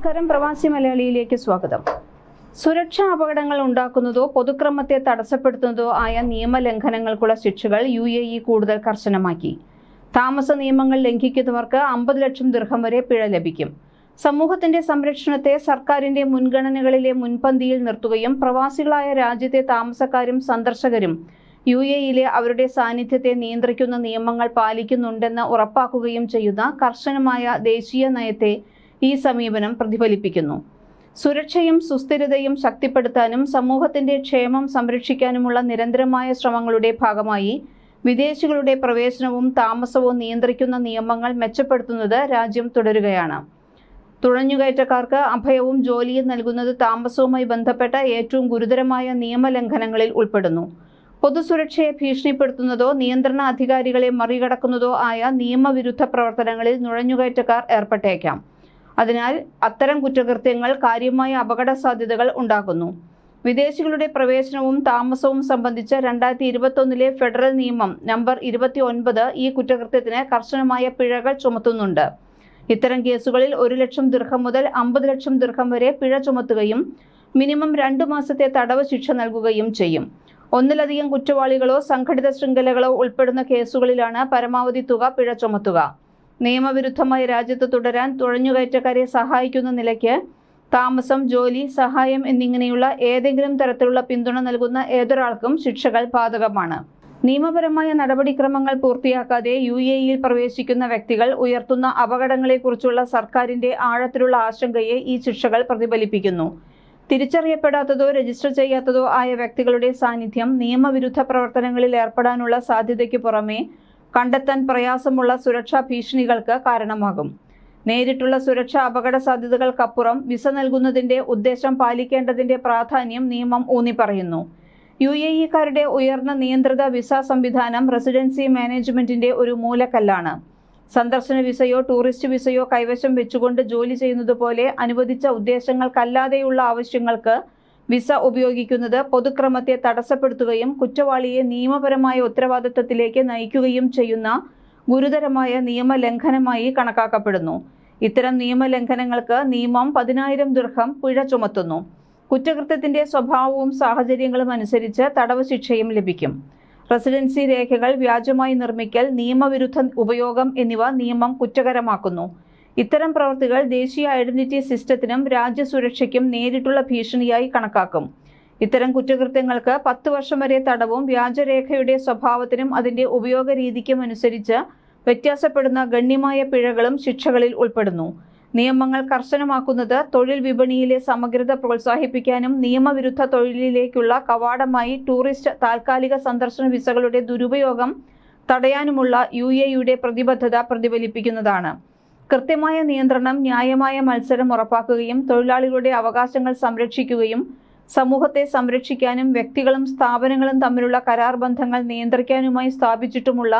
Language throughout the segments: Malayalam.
നമസ്കാരം. പ്രവാസി മലയാളിയിലേക്ക് സ്വാഗതം. സുരക്ഷാ അപകടങ്ങൾ ഉണ്ടാക്കുന്നതോ പൊതുക്രമത്തെ തടസ്സപ്പെടുത്തുന്നതോ ആയ നിയമലംഘനങ്ങൾക്കുള്ള ശിക്ഷകൾ യു എ ഇ കൂടുതൽ കർശനമാക്കി. താമസ നിയമങ്ങൾ ലംഘിക്കുന്നവർക്ക് അമ്പത് ലക്ഷം ദീർഘം വരെ പിഴ ലഭിക്കും. സമൂഹത്തിന്റെ സംരക്ഷണത്തെ സർക്കാരിന്റെ മുൻഗണനകളിലെ മുൻപന്തിയിൽ നിർത്തുകയും പ്രവാസികളായ രാജ്യത്തെ താമസക്കാരും സന്ദർശകരും യു എയിലെ അവരുടെ സാന്നിധ്യത്തെ നിയന്ത്രിക്കുന്ന നിയമങ്ങൾ പാലിക്കുന്നുണ്ടെന്ന് ഉറപ്പാക്കുകയും ചെയ്യുന്ന കർശനമായ ദേശീയ നയത്തെ ഈ സമീപനം പ്രതിഫലിപ്പിക്കുന്നു. സുരക്ഷയും സുസ്ഥിരതയും ശക്തിപ്പെടുത്താനും സമൂഹത്തിന്റെ ക്ഷേമം സംരക്ഷിക്കാനുമുള്ള നിരന്തരമായ ശ്രമങ്ങളുടെ ഭാഗമായി വിദേശികളുടെ പ്രവേശനവും താമസവും നിയന്ത്രിക്കുന്ന നിയമങ്ങൾ മെച്ചപ്പെടുത്തുന്നത് രാജ്യം തുടരുകയാണ്. തുഴഞ്ഞുകയറ്റക്കാർക്ക് അഭയവും ജോലിയും നൽകുന്നത് താമസവുമായി ബന്ധപ്പെട്ട ഏറ്റവും ഗുരുതരമായ നിയമലംഘനങ്ങളിൽ ഉൾപ്പെടുന്നു. പൊതുസുരക്ഷയെ ഭീഷണിപ്പെടുത്തുന്നതോ നിയന്ത്രണ അധികാരികളെ മറികടക്കുന്നതോ ആയ നിയമവിരുദ്ധ പ്രവർത്തനങ്ങളിൽ നുഴഞ്ഞുകയറ്റക്കാർ ഏർപ്പെട്ടേക്കാം. അതിനാൽ അത്തരം കുറ്റകൃത്യങ്ങൾ കാര്യമായ അപകട സാധ്യതകൾ ഉണ്ടാക്കുന്നു. വിദേശികളുടെ പ്രവേശനവും താമസവും സംബന്ധിച്ച രണ്ടായിരത്തി ഇരുപത്തൊന്നിലെ ഫെഡറൽ നിയമം നമ്പർ ഇരുപത്തി ഒൻപത് ഈ കുറ്റകൃത്യത്തിന് കർശനമായ പിഴകൾ ചുമത്തുന്നുണ്ട്. ഇത്തരം കേസുകളിൽ ഒരു ലക്ഷം ദീർഘം മുതൽ അമ്പത് ലക്ഷം ദീർഘം വരെ പിഴ ചുമത്തുകയും മിനിമം രണ്ടു മാസത്തെ തടവ് ശിക്ഷ നൽകുകയും ചെയ്യും. ഒന്നിലധികം കുറ്റവാളികളോ സംഘടിത ശൃംഖലകളോ ഉൾപ്പെടുന്ന കേസുകളിലാണ് പരമാവധി തുക പിഴ ചുമത്തുക. നിയമവിരുദ്ധമായി രാജ്യത്ത് തുടരാൻ തുഴഞ്ഞുകയറ്റക്കാരെ സഹായിക്കുന്ന നിലയ്ക്ക് താമസം ജോലി സഹായം എന്നിങ്ങനെയുള്ള ഏതെങ്കിലും തരത്തിലുള്ള പിന്തുണ നൽകുന്ന ഏതൊരാൾക്കും ശിക്ഷകൾ ബാധകമാണ്. നിയമപരമായ നടപടിക്രമങ്ങൾ പൂർത്തിയാക്കാതെ യു എ ഇയിൽ പ്രവേശിക്കുന്ന വ്യക്തികൾ ഉയർത്തുന്ന അപകടങ്ങളെക്കുറിച്ചുള്ള സർക്കാരിന്റെ ആഴത്തിലുള്ള ആശങ്കയെ ഈ ശിക്ഷകൾ പ്രതിഫലിപ്പിക്കുന്നു. തിരിച്ചറിയപ്പെടാത്തതോ രജിസ്റ്റർ ചെയ്യാത്തതോ ആയ വ്യക്തികളുടെ സാന്നിധ്യം നിയമവിരുദ്ധ പ്രവർത്തനങ്ങളിൽ ഏർപ്പെടാനുള്ള സാധ്യതയ്ക്ക് പുറമെ കണ്ടെത്താൻ പ്രയാസമുള്ള സുരക്ഷാ ഭീഷണികൾക്ക് കാരണമാകും. നേരിട്ടുള്ള സുരക്ഷാ അപകട സാധ്യതകൾക്കപ്പുറം വിസ നൽകുന്നതിന്റെ ഉദ്ദേശം പാലിക്കേണ്ടതിന്റെ പ്രാധാന്യം നിയമം ഊന്നിപ്പറയുന്നു യു എ ഇക്കാരുടെ ഉയർന്ന നിയന്ത്രിത വിസ സംവിധാനം റെസിഡൻസി മാനേജ്മെന്റിന്റെ ഒരു മൂലക്കല്ലാണ്. സന്ദർശന വിസയോ ടൂറിസ്റ്റ് വിസയോ കൈവശം വെച്ചുകൊണ്ട് ജോലി ചെയ്യുന്നത് പോലെ അനുവദിച്ച ഉദ്ദേശങ്ങൾക്കല്ലാതെയുള്ള ആവശ്യങ്ങൾക്ക് വിസ ഉപയോഗിക്കുന്നത് പൊതുക്രമത്തെ തടസ്സപ്പെടുത്തുകയും കുറ്റവാളിയെ നിയമപരമായ ഉത്തരവാദിത്തത്തിലേക്ക് നയിക്കുകയും ചെയ്യുന്ന ഗുരുതരമായ നിയമലംഘനമായി കണക്കാക്കപ്പെടുന്നു. ഇത്തരം നിയമലംഘനങ്ങൾക്ക് നിയമം പതിനായിരം ദീർഘം പിഴ ചുമത്തുന്നു. കുറ്റകൃത്യത്തിന്റെ സ്വഭാവവും സാഹചര്യങ്ങളും അനുസരിച്ച് തടവ് ശിക്ഷയും ലഭിക്കും. റെസിഡൻസി രേഖകൾ വ്യാജമായി നിർമ്മിക്കൽ നിയമവിരുദ്ധ ഉപയോഗം എന്നിവ നിയമം കുറ്റകരമാക്കുന്നു. ഇത്തരം പ്രവൃത്തികൾ ദേശീയ ഐഡന്റിറ്റി സിസ്റ്റത്തിനും രാജ്യസുരക്ഷയ്ക്കും നേരിട്ടുള്ള ഭീഷണിയായി കണക്കാക്കും. ഇത്തരം കുറ്റകൃത്യങ്ങൾക്ക് പത്ത് വർഷം വരെ തടവും വ്യാജരേഖയുടെ സ്വഭാവത്തിനും അതിന്റെ ഉപയോഗ രീതിക്കും അനുസരിച്ച് വ്യത്യാസപ്പെടുന്ന ഗണ്യമായ പിഴകളും ശിക്ഷകളിൽ ഉൾപ്പെടുന്നു. നിയമങ്ങൾ കർശനമാക്കുന്നത് തൊഴിൽ വിപണിയിലെ സമഗ്രത പ്രോത്സാഹിപ്പിക്കാനും നിയമവിരുദ്ധ തൊഴിലിലേക്കുള്ള കവാടമായി ടൂറിസ്റ്റ് താൽക്കാലിക സന്ദർശന വിസകളുടെ ദുരുപയോഗം തടയാനുമുള്ള യു എയുടെ പ്രതിബദ്ധത പ്രതിഫലിപ്പിക്കുന്നതാണ്. കൃത്യമായ നിയന്ത്രണം ന്യായമായ മത്സരം ഉറപ്പാക്കുകയും തൊഴിലാളികളുടെ അവകാശങ്ങൾ സംരക്ഷിക്കുകയും സമൂഹത്തെ സംരക്ഷിക്കാനും വ്യക്തികളും സ്ഥാപനങ്ങളും തമ്മിലുള്ള കരാർ ബന്ധങ്ങൾ നിയന്ത്രിക്കാനുമായി സ്ഥാപിച്ചിട്ടുമുള്ള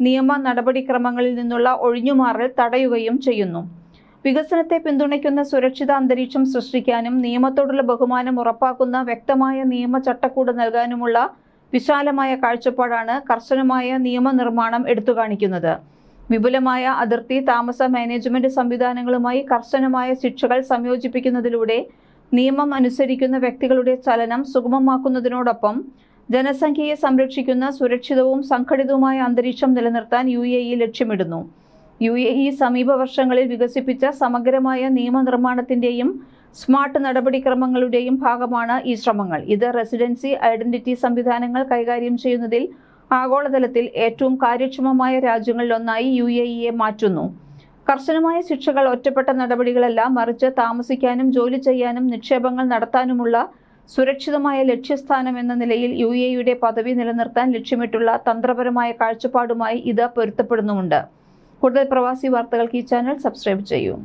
നിയമ നടപടിക്രമങ്ങളിൽ നിന്നുള്ള ഒഴിഞ്ഞുമാറൽ തടയുകയും ചെയ്യുന്നു. വികസനത്തെ പിന്തുണയ്ക്കുന്ന സുരക്ഷിത അന്തരീക്ഷം സൃഷ്ടിക്കാനും നിയമത്തോടുള്ള ബഹുമാനം ഉറപ്പാക്കുന്ന വ്യക്തമായ നിയമ ചട്ടക്കൂട് നൽകാനുമുള്ള വിശാലമായ കാഴ്ചപ്പാടാണ് കർശനമായ നിയമനിർമ്മാണം എടുത്തുകാണിക്കുന്നത്. വിപുലമായ അതിർത്തി താമസ മാനേജ്മെന്റ് സംവിധാനങ്ങളുമായി കർശനമായ ശിക്ഷകൾ സംയോജിപ്പിക്കുന്നതിലൂടെ നിയമം അനുസരിക്കുന്ന വ്യക്തികളുടെ ചലനം സുഗമമാക്കുന്നതിനോടൊപ്പം ജനസംഖ്യയെ സംരക്ഷിക്കുന്ന സുരക്ഷിതവും സംഘടിതവുമായ അന്തരീക്ഷം നിലനിർത്താൻ യു എ ഇ ലക്ഷ്യമിടുന്നു. യു എ ഇ സമീപ വർഷങ്ങളിൽ വികസിപ്പിച്ച സമഗ്രമായ നിയമനിർമ്മാണത്തിന്റെയും സ്മാർട്ട് നടപടിക്രമങ്ങളുടെയും ഭാഗമാണ് ഈ ശ്രമങ്ങൾ. ഇത് റെസിഡൻസി ഐഡന്റിറ്റി സംവിധാനങ്ങൾ കൈകാര്യം ചെയ്യുന്നതിൽ ആഗോളതലത്തിൽ ഏറ്റവും കാര്യക്ഷമമായ രാജ്യങ്ങളിലൊന്നായി യു എ ഇയെ മാറ്റുന്നു. കർശനമായ ശിക്ഷകൾ ഒറ്റപ്പെട്ട നടപടികളല്ല മറിച്ച് താമസിക്കാനും ജോലി ചെയ്യാനും നിക്ഷേപങ്ങൾ നടത്താനുമുള്ള സുരക്ഷിതമായ ലക്ഷ്യസ്ഥാനം എന്ന നിലയിൽ യു എയുടെ പദവി നിലനിർത്താൻ ലക്ഷ്യമിട്ടുള്ള തന്ത്രപരമായ കാഴ്ചപ്പാടുമായി ഇത് പൊരുത്തപ്പെടുന്നുമുണ്ട്. കൂടുതൽ പ്രവാസി വാർത്തകൾക്ക് ഈ ചാനൽ സബ്സ്ക്രൈബ് ചെയ്യൂ.